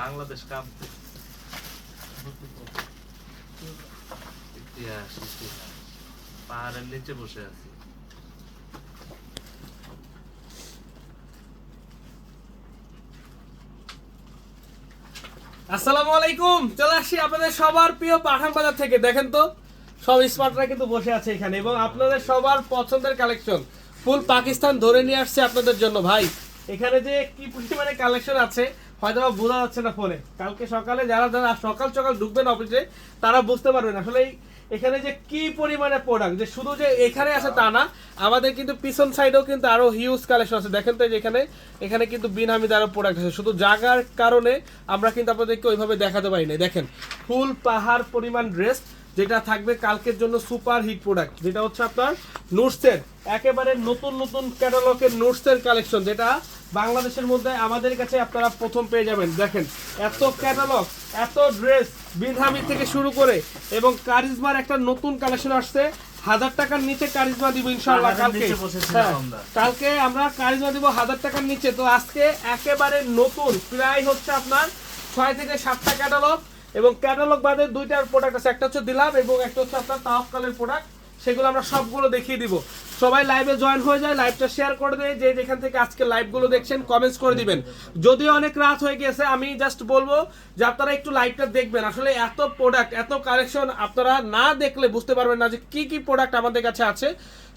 বাংলাদেশ কাঁপতে ইতিহাস ইতিহাস পাহাড়ের নিচে বসে আছি। আসসালামু আলাইকুম। চলে আসছি আপনাদের সবার প্রিয় পাঠান বাজার থেকে। দেখেন তো, সব স্মার্টরা কিন্তু বসে আছে এখানে এবং আপনাদের সবার পছন্দের কালেকশন। ফুল পাকিস্তান ধরে নিয়ে আসছে আপনাদের জন্য। ভাই, এখানে যে কি পরিমাণে কালেকশন আছে হয়তো বোঝা যাচ্ছে না ফোনে কালকে সকালে যারা যারা সকাল সকাল ঢুকবেন অফিসে তারা বুঝতে পারবেন। আসলে এখানে যে কি পরিমাণে প্রোডাক্ট যে শুধু যে এখানে আছে তা না, আমাদের কিন্তু পিছন সাইডেও কিন্তু আরও হিউজ কালেকশন আছে। দেখেন তো এখানে এখানে কিন্তু বিনামিদ আরও প্রোডাক্ট আছে। শুধু জাগার কারণে আমরা কিন্তু আপনাদেরকে ওইভাবে দেখাতে পারি না দেখেন, ফুল পাহাড় পরিমাণ ড্রেস যেটা থাকবে কালকের জন্য সুপার হিট প্রোডাক্ট যেটা হচ্ছে আপনার নোটসের একেবারে নতুন নতুন ক্যাটালগের নুটসের কালেকশন যেটা বাংলাদেশের মধ্যে আমাদের কাছে আপনারা প্রথম পেয়ে যাবেন। দেখেন এত ক্যাটালগ এত ড্রেস বিনহামি থেকে শুরু করে এবং কারিজমার একটা নতুন কালেকশন আসছে। হাজার টাকার নিচে কারিজমা দিব ইনশাআল্লাহ কালকে। হ্যাঁ। কালকে আমরা কারিজমা দিব হাজার টাকার নিচে। তো আজকে একেবারে নতুন প্রায় হচ্ছে আপনার ছয় থেকে সাতটা ক্যাটালগ এবং ক্যাটালগ বাদে দুইটার প্রোডাক্ট আছে। একটা হচ্ছে দিলাম এবং একটা হচ্ছে আপনার তাওয়াক্কালের প্রোডাক্ট সেগুলো আমরা সবগুলো দেখিয়ে দিব। সবাই লাইভে জয়েন হয়ে যায় লাইভটা শেয়ার করে দেয়। যে যেখান থেকে আজকে লাইভগুলো দেখছেন কমেন্টস করে দিবেন। যদিও অনেক রাত হয়ে গেছে, আমি জাস্ট বলব যে আপনারা একটু লাইভটা দেখবেন। আসলে এত প্রোডাক্ট এত কালেকশন আপনারা না দেখলে বুঝতে পারবেন না যে কি কি প্রোডাক্ট আমাদের কাছে আছে।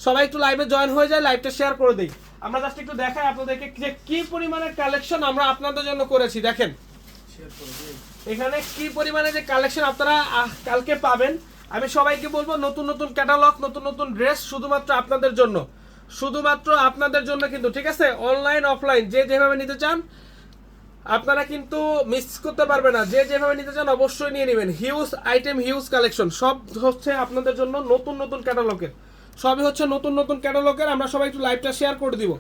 সবাই একটু লাইভে জয়েন হয়ে যায় লাইভটা শেয়ার করে দিই। আমরা জাস্ট একটু দেখাই আপনাদেরকে যে কি পরিমাণের কালেকশন আমরা আপনাদের জন্য করেছি। দেখেন। এখানে কি পরিমাণে যে কালেকশন আপনারা কালকে পাবেন, আমি সবাইকে বলব নতুন নতুন ক্যাটালগ নতুন নতুন ড্রেস শুধুমাত্র আপনাদের জন্য। শুধুমাত্র আপনাদের জন্য কিন্তু, ঠিক আছে? অনলাইন অফলাইন যে যেভাবে নিতে চান, আপনারা কিন্তু মিস করতে পারবেন না। যে যেভাবে নিতে চান, অবশ্যই নিয়ে নেবেন। হিউজ আইটেম হিউজ কালেকশন সব হচ্ছে আপনাদের জন্য নতুন নতুন ক্যাটালগের সবই হচ্ছে নতুন নতুন ক্যাটালগের আমরা সবাই একটু লাইভটা শেয়ার করে দিব।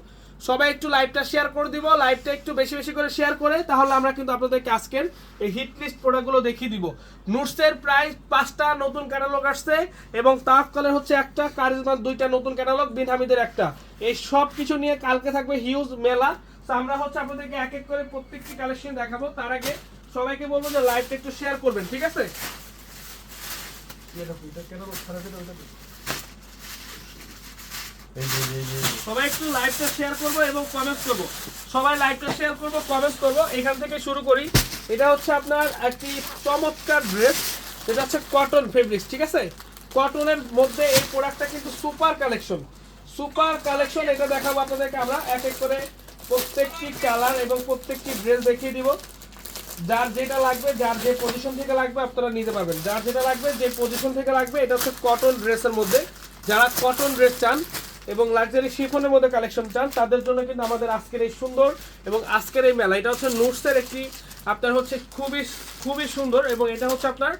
সবাই একটু লাইভটা শেয়ার করে দিব লাইভটা একটু বেশি বেশি করে শেয়ার করে, তাহলে আমরা কিন্তু আপনাদেরকে আজকের এই হিট লিস্ট প্রোডাক্টগুলো দেখিয়ে দিব। নুটসের প্রায় পাঁচটা নতুন ক্যাটালগ আসছে এবং তাফকলের হচ্ছে একটা কারিজমার দুইটা নতুন ক্যাটালগ বিন হামিদের একটা। এই সব কিছু নিয়ে কালকে থাকবে হিউজ মেলা। তো আমরা হচ্ছে আপনাদেরকে এক এক করে প্রত্যেকটি কালেকশন দেখাবো। তার আগে সবাইকে বলব যে লাইভটা একটু শেয়ার করবেন, ঠিক আছে? সবাই একটু লাইভটা শেয়ার করব এবং কমেন্টস করব। সবাই লাইভটা শেয়ার করব কমেন্টস করব। এখান থেকে শুরু করি। এটা হচ্ছে আপনার একটি চমৎকার ড্রেস এটা হচ্ছে কটন ফেব্রিক্স ঠিক আছে? কটনের মধ্যে এই প্রোডাক্টটা কিন্তু সুপার কালেকশন সুপার কালেকশন এটা দেখাবো আপনাদেরকে আমরা। এক এক করে প্রত্যেকটি কালার এবং প্রত্যেকটি ড্রেস দেখিয়ে দিব। যার যেটা লাগবে, যার যে পজিশন থেকে লাগবে আপনারা নিতে পারবেন। যার যেটা লাগবে, যে পজিশন থেকে লাগবে, এটা হচ্ছে কটন ড্রেসের মধ্যে। যারা কটন ড্রেস চান এবং লাক্সারি শিফনের মধ্যে কালেকশন চান, তাদের জন্য কিন্তু আমাদের আজকের এই সুন্দর এবং আজকের এই মেলা, এটা হচ্ছে নুটসের একটি, আপনার হচ্ছে খুবই খুবই সুন্দর এবং এটা হচ্ছে আপনার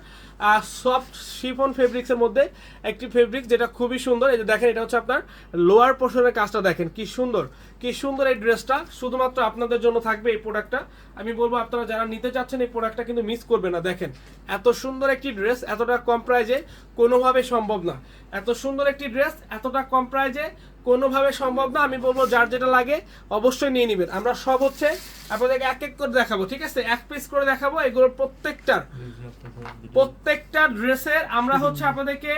সফট শিফন ফেব্রিক্সের মধ্যে একটি ফেব্রিক যেটা খুবই সুন্দর। এই যে দেখেন এটা হচ্ছে আপনার লোয়ার পোর্শনের কাজটা দেখেন কি সুন্দর। কি সুন্দর এই ড্রেসটা শুধুমাত্র আপনাদের জন্য থাকবে এই প্রোডাক্টটা আমি বলব আপনারা যারা নিতে চাচ্ছেন এই প্রোডাক্টটা কিন্তু মিস করবে না দেখেন। এত সুন্দর একটি ড্রেস এতটা কম প্রাইজে কোনোভাবে সম্ভব না। এত সুন্দর একটি ড্রেস এতটা কম প্রাইজে কোনোভাবে সম্ভব না। আমি বলব যার যেটা লাগে অবশ্যই নিয়ে নেবেন। আমরা সব হচ্ছে আপনাদেরকে এক এক করে দেখাবো ঠিক আছে? এক পিস করে দেখাবো এগুলোর প্রত্যেকটার। প্রত্যেকটা ড্রেসের আমরা হচ্ছে আপনাদেরকে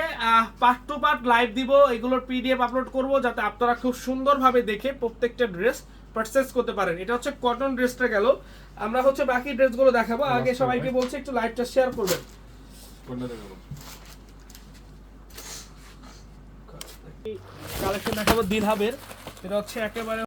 পার্ট টু পার্ট লাইভ দিব এগুলোর পিডিএফ আপলোড করব যাতে আপনারা খুব সুন্দরভাবে দেখে প্রত্যেকটা ড্রেস পারচেস করতে পারেন। এটা হচ্ছে কটন ড্রেসটা গেল। আমরা হচ্ছে বাকি ড্রেসগুলো দেখাবো। আগে সবাইকে বলছি একটু লাইভটা শেয়ার করবেন। কালেকশন দেখাবো দিলহাবের। এটা হচ্ছে একেবারে